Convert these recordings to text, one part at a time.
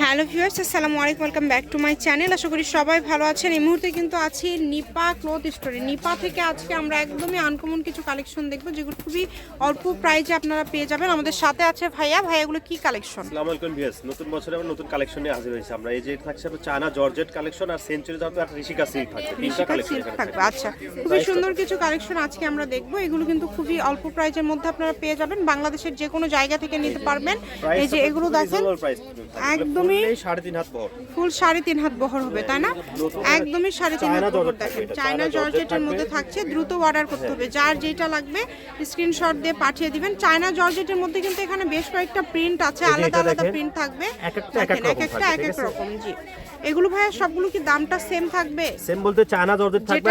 Hello viewers আসসালামু আলাইকুম welcome back to my channel. আশা করি সবাই ভালো আছেন। এই মুহূর্তে কিন্তু আছি নিপা ক্লথ স্টোরে। নিপা থেকে আজকে আমরা একদমই আনকমন কিছু কালেকশন দেখব যেগুলো খুবই অল্প প্রাইজে আপনারা পেয়ে যাবেন। আমাদের সাথে আছে ভাইয়া। ভাইয়াগুলো কি কালেকশন? আসসালামু আলাইকুম ভিউয়ার্স নতুন বছরে আমরা নতুন কালেকশন নিয়ে হাজির হয়েছি আমরা। এই যে থাকছে আপনার চায়না জর্জেট কালেকশন আর সেঞ্চুরি থাকবে আর ঋষিকা সিল্ক থাকবে। তিনটা কালেকশন থাকবে আচ্ছা। খুবই সুন্দর কিছু কালেকশন আজকে আমরা দেখব। এগুলো কিন্তু খুবই অল্প প্রাইজের মধ্যে আপনারা পেয়ে যাবেন। বাংলাদেশের যে কোনো জায়গা থেকে নিতে পারবেন। এই যে এগুলো দেখেন। একদমই সাড়ে তিন হাত বহর। ফুল সাড়ে তিন হাত বহর হবে তাই না? একদমই সাড়ে তিন হাত বহর দেখেন চায়না জর্জেটের মধ্যে থাকছে দ্রুত অর্ডার করতে হবে। যার যেটা লাগবে স্ক্রিনশট দিয়ে পাঠিয়ে দিবেন। চায়না জর্জেটের মধ্যে কিন্তু এখানে বেশ কয়েকটা প্রিন্ট আছে আলাদা আলাদা প্রিন্ট থাকবে। এক একটা এক এক রকম জি। এগুলো ভাইয়া সবগুলো কি দামটা সেম থাকবে? সেম বলতে চায়না জর্জেট থাকবে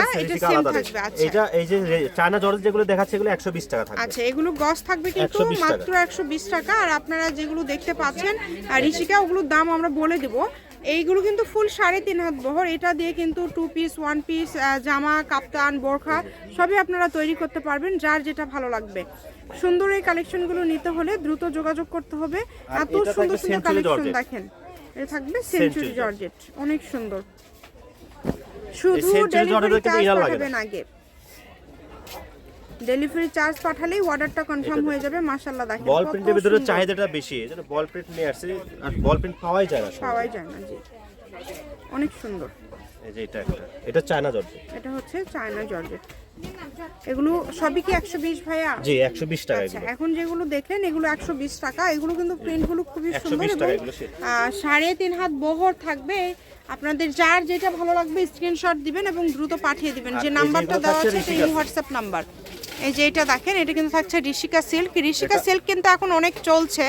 আলাদা থাকবে, আচ্ছা। এটা এই যে চায়না জর্জেট যেগুলো দেখাচ্ছে এগুলো 120 টাকা থাকবে। আচ্ছা এগুলো গস থাকবে কিন্তু মাত্র একশো বিশ টাকা। আর আপনারা যেগুলো দেখতে পাচ্ছেন আর ঋষিকা ওগুলোর দাম আমরা বলে দেবো। এইগুলো কিন্তু ফুল সাড়ে তিন হাত বহর। এটা দিয়ে কিন্তু টু পিস ওয়ান পিস জামা কাপ্তান বোরখা সবই আপনারা তৈরি করতে পারবেন যার যেটা ভালো লাগবে। সুন্দর এই কালেকশনগুলো নিতে হলে দ্রুত যোগাযোগ করতে হবে। এত সুন্দর সুন্দর কালেকশন দেখেন। এটা থাকবে সেঞ্চুরি জর্জেট অনেক সুন্দর। শুধু ডেলিভারি চার্জ পাঠাবেন আগে। ডেলিভারি চার্জ পাঠালেই অর্ডারটা কনফার্ম হয়ে যাবে মাশাআল্লাহ দেখেন। বল প্রিন্টের ভিতরে চাহিদাটা বেশি এই বল প্রিন্ট নিয়ে আসছে আর বল প্রিন্ট পাওয়াই যায় না পাওয়াই যায় না জি। অনেক সুন্দর। এই যে এটা একটা এটা চায়না জর্জেট এটা হচ্ছে চায়না জর্জেট এগুলো সবই কি একশো বিশ ভাইয়া? জি 120 টাকা আচ্ছা এখন যেগুলো দেখলেন এগুলো একশো বিশ টাকা। এগুলো কিন্তু প্রিন্টগুলো খুবই 120 সুন্দর এবং সাড়ে তিন হাত বহর থাকবে। আপনাদের যার যেটা ভালো লাগবে স্ক্রিনশট দিবেন এবং দ্রুত পাঠিয়ে দিবেন। যে নাম্বারটা দেওয়া আছে সেই হোয়াটসঅ্যাপ নাম্বার এই যে এটা দেখেন এটা কিন্তু থাকছে ঋষিকা সিল্ক। ঋষিকা সিল্ক কিন্তু এখন অনেক চলছে।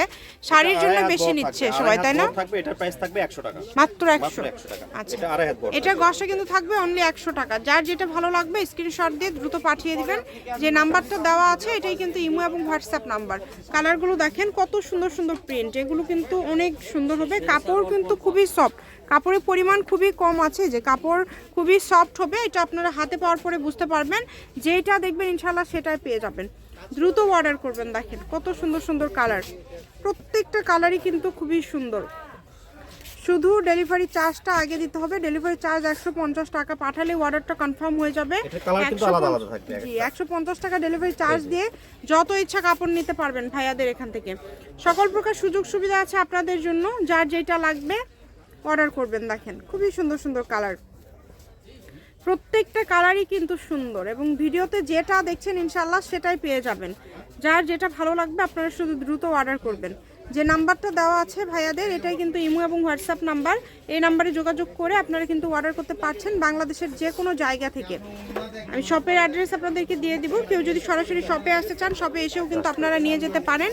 শাড়ির জন্য বেশি নিচ্ছে সবাই তাই না? থাকবে এটার প্রাইস থাকবে 100 টাকা। মাত্র মাত্র একশো। 100 টাকা। আচ্ছা। এটা আড়াই হাত বহর এটা গসে কিন্তু থাকবে অনলি একশো টাকা। যার যেটা ভালো লাগবে স্ক্রিনশট দিয়ে দ্রুত পাঠিয়ে দিবেন। যে নাম্বারটা দেওয়া আছে এটাই কিন্তু ইমো এবং হোয়াটসঅ্যাপ নাম্বার কালারগুলো দেখেন কত সুন্দর সুন্দর প্রিন্ট এগুলো কিন্তু অনেক সুন্দর হবে। কাপড় কিন্তু খুবই সফট কাপড়ের পরিমাণ খুবই কম আছে যে কাপড় খুবই সফট হবে এটা আপনারা হাতে পাওয়ার পরে বুঝতে পারবেন যেটা দেখবেন ইনশাল্লাহ সেটাই পেয়ে যাবেন। দ্রুত অর্ডার করবেন দেখেন কত সুন্দর সুন্দর কালার প্রত্যেকটা কালারই কিন্তু খুবই সুন্দর। শুধু ডেলিভারি চার্জটা আগে দিতে হবে ডেলিভারি চার্জ একশো পঞ্চাশ টাকা পাঠালে অর্ডারটা কনফার্ম হয়ে যাবে। এটার colour কিন্তু 150 আলাদা আলাদা থাকবে, জি একশো পঞ্চাশ টাকা ডেলিভারি চার্জ দিয়ে যত ইচ্ছা কাপড় নিতে পারবেন ভাইয়াদের এখান থেকে। সকল প্রকার সুযোগ সুবিধা আছে আপনাদের জন্য যার যেটা লাগবে অর্ডার করবেন, দেখেন, খুবই সুন্দর সুন্দর কালার। প্রত্যেকটা কালারই কিন্তু সুন্দর এবং ভিডিওতে যেটা দেখছেন ইনশাল্লাহ সেটাই পেয়ে যাবেন। যার যেটা ভালো লাগবে, আপনারা শুধু দ্রুত অর্ডার করবেন। যে নাম্বারটা দেওয়া আছে ভাইয়াদের, এটাই কিন্তু ইমো এবং হোয়াটসঅ্যাপ নাম্বার। এই নাম্বারে যোগাযোগ করে আপনারা কিন্তু অর্ডার করতে পারছেন বাংলাদেশের যে কোনো জায়গা থেকে। আমি শপের অ্যাড্রেস আপনাদেরকে দিয়ে দিব। কেউ যদি সরাসরি শপে আসতে চান, শপে এসেও কিন্তু আপনারা নিয়ে যেতে পারেন।